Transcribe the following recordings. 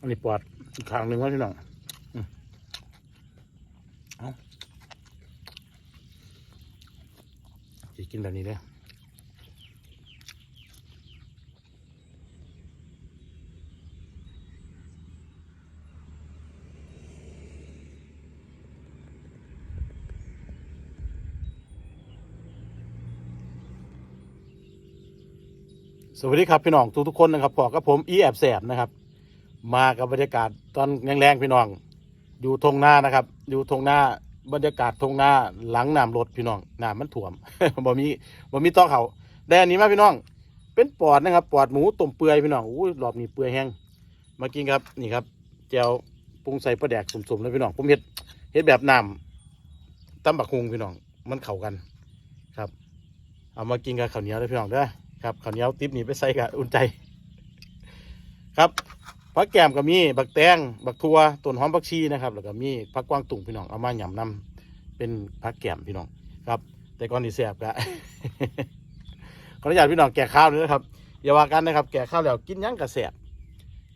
อันนี้ปอดอีกข้างหนึ่งว่าพี่น้องอ๋อจะกินแบบนี้เลย สวัสดีครับพี่น้องทุกทุกๆคนนะครับพอกับผมอีแอบแสบนะครับ มากับบรรยากาศตอนแรงๆพี่น้อง อยู่ทงหน้านะครับ อยู่ทงหน้าบรรยากาศทงหน้าหลังน้ำรถพี่น้องน้ำมันถ่วมบ่มีบ่มีต้อเขาได้อันนี้มาพี่น้อง เป็นปอดนะครับ ปอดหมูต้มเปื่อยพี่น้องอู้ยรอบนี้เปื่อยแห้งมากินครับนี่ครับแจวปรุงใส่ปลาแดกสุ่มๆเลยพี่น้องผมเฮ็ดเฮ็ดแบบน้ำตำบักฮุงพี่น้องมันเข้ากันครับ เอามากินกับข้าวเหนียวเลยพี่น้องเด้อ ครับข้าวเหนียวติ๊บนี่ไปใส่กับอุ่นใจ ครับผักแกมก็มีบักแตงบักทัวต้นหอมผักชีนะครับแล้วก็มีผักกวางตุ่งพี่น้องเอามาหยำนำเป็นผักแกมพี่น้องครับ แต่ก่อนที่แสบกะขออนุญาตพี่น้องแก่ข้าวเลยนะครับอย่าว่ากันนะครับ แก่ข้าวแล้วกินยังกระแสบ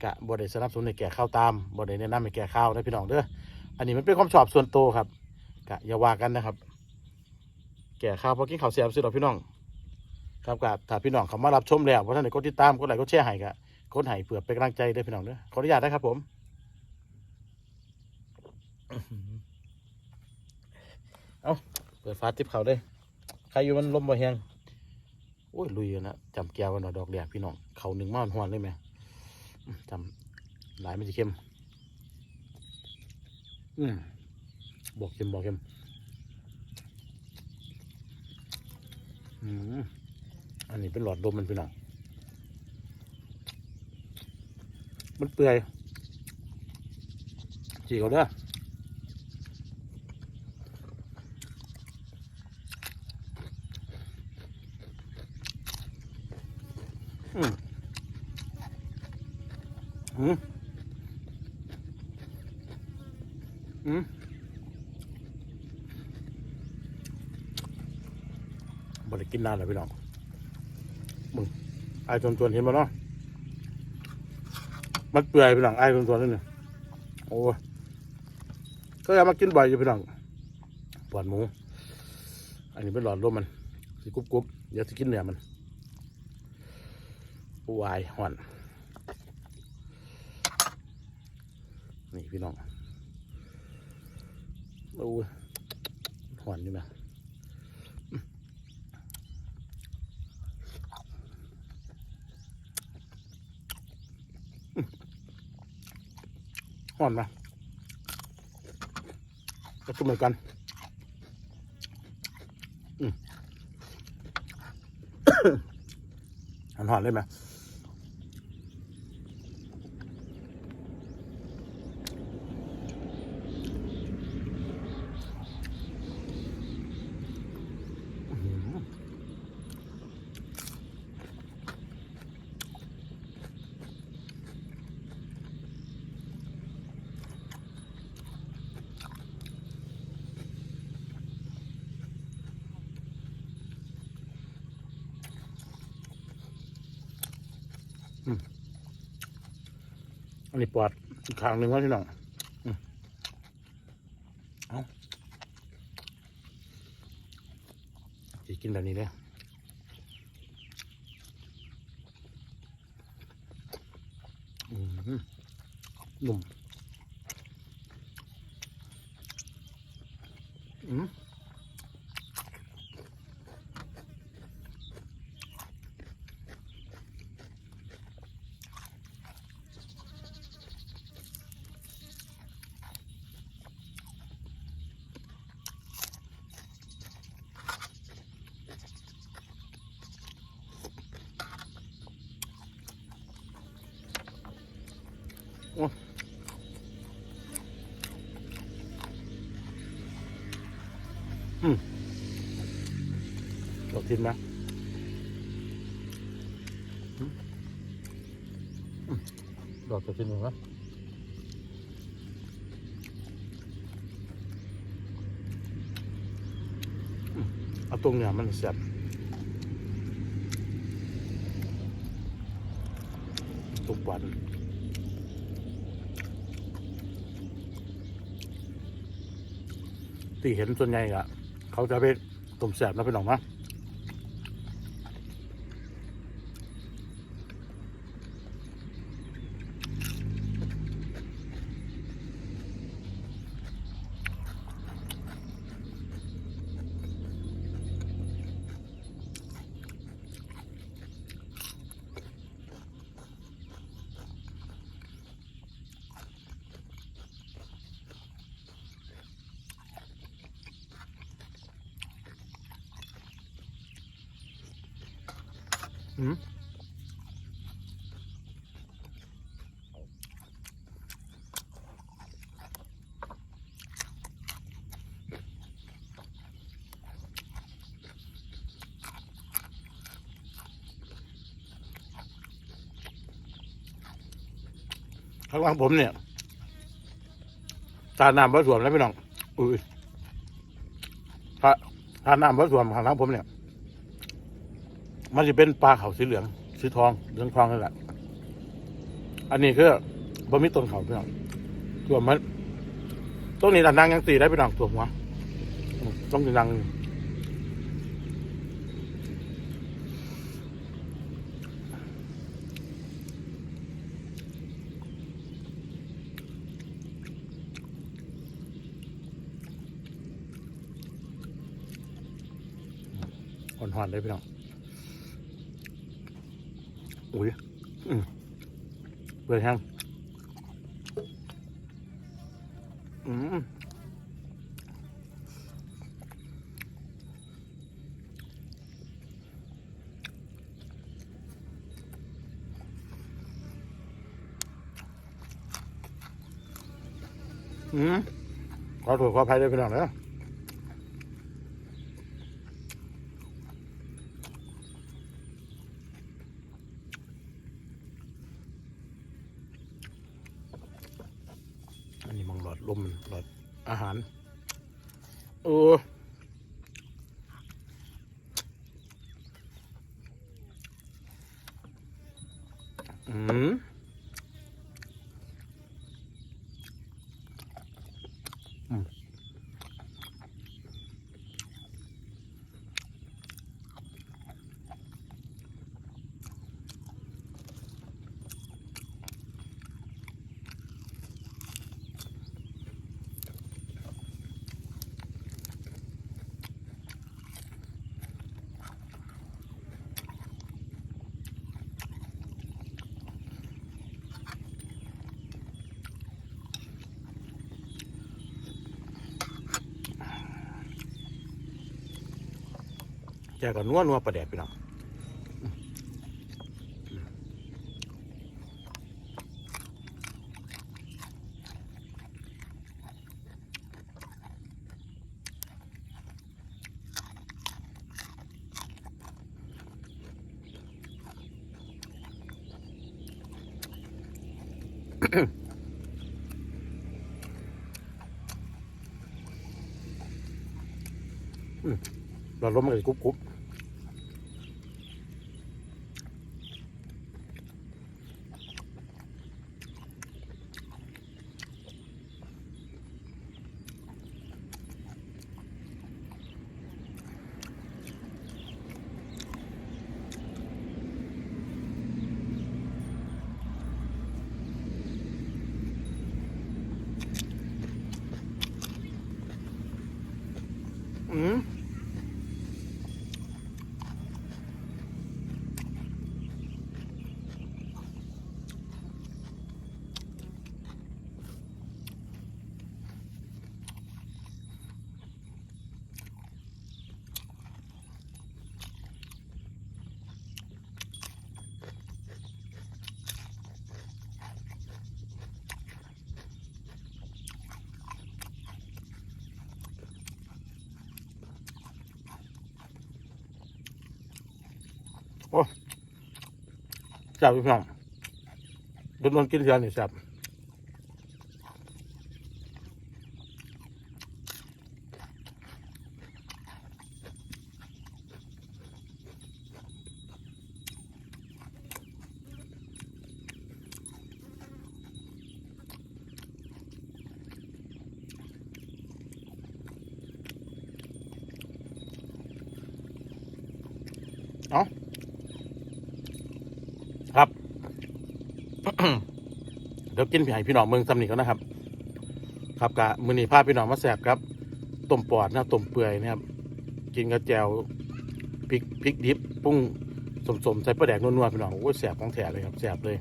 กะบ่ได้สนับสนุนให้แก่ข้าวตามบ่ได้แนะนำให้แก่ข้าวนะพี่น้องเด้ออันนี้มันเป็นความชอบส่วนตัวครับกะอย่าว่ากันนะครับ แก่ข้าวพราะกินข้าวแสบสิหรอพี่น้อง ครับกะถ้าพี่น้องเขามารับชมแล้วเพราะท่านไหนกดติดตามกดไลค์กดแชร์ให้กะคนไห้เผื่อเป็นกำลังใจด้วยพี่น้องเด้อขออนุญาตนะครับผมเอาเปิดฟ้าติบเขาเลยใครอยู่มันลมบ่แหงโอ้ยลุยอยู่นะจำแก้วกันหน่อยดอกแดกพี่น้องเขาหนึ่งม้านหวนเลยไหมจำหลายไมันจะเข้มอืมบอกเข้มบอกเข้มอืม อันนี้เป็นหลอดลมมันพี่น้อง มันเปื่อยจีเขาเด้ออืมอืมอืมบริกินนานแล้วพี่น้อง มึงไอ้จนจนเห็นบ่เนาะมันเปื่อยพี่น้องไอ้ส่วนนั่เนน่ะโอ้ยก็ยากมากินบ่อยอยู่พี่น้องปอดหมู อันนี้เป็นหลอดลมมันสิกรุบกรุบเดี๋ยวจะกินเนื้อมันวายห่อน นี่พี่น้องโอ้ห่อนอยู่นะ ห่อนมก็จุ่มเหมือนกันอืมหันหอนเลยไหม อันนี้ปอดอีกข้างหนึ่งว่าพี่น้องอืมเอาจะกินแบบนี้เลยอืมนุ่มอืม ลองกินนะอืมอืมดอกจะกินหนึ่งนะอืมเอาตรงเนี่ยมันแซ่บทุกวันที่เห็นส่วนใหญ่อะเขาจะไปต้มแสบนะพี่น้องนะ อืมข้างล่างผมเนี่ย ตาน้ำพระสวมแล้วพี่น้องอุ้ยถ้าถ้าน้ำพระสวมข้างล่างผมเนี่ย มันจะเป็นปลาเขาสีเหลืองสีทองเหลืองทองนั่นแหละอันนี้คือบะมีต้นเขาพี่น้องตัวมันต้นนี้ดันนางยังตีได้พี่น้องตัวหัวต้องดังหอนๆได้พี่น้อง อุ้ยอืมเปิดแห้งอืมอืมขอโทษขออภัยด้วยพี่น้องนะอั นนี้มองหลมหลอดอาหาร โอ้อืม แกก็นัวนัวประแดดพี่น้องหลอดลมมันกรุบกรุบ อื จับพี่น้องดุนกินเสียนี่จับ เดี๋ยวกินพี่ให้พี่น้องเมืองสำนีก่อนนะครับ ครับกะมือนีพาพี่น้องมาแสบครับต้มปอดนะต้มเปื่อยนะครับ กินกระแจวพริกพริกดิบปรุ้งสมๆใส่ปลาแดกนัวๆพี่น้องโอ้ยแสบของแถเลยครับแสบเลย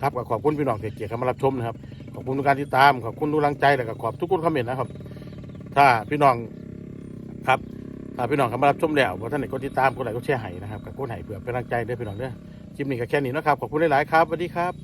ครับขอบคุณพี่น้องเกียรติเข้ามารับชมนะครับขอบคุณทุกการติดตามขอบคุณทุกกำลังใจแล้วก็ขอบทุกคนคอมเมนต์นะครับ ถ้าพี่น้องครับถ้าพี่น้องเข้ามารับชมแล้วว่าท่านไหนก็ติดตามกดไลค์กดแชร์ให้นะครับกับกดไห้เพื่อเป็นกำลังใจด้อพี่น้องเด้อคลิปนี้ก็แค่นี้นะครับขอบคุณหลายๆครับสวัสดีครับ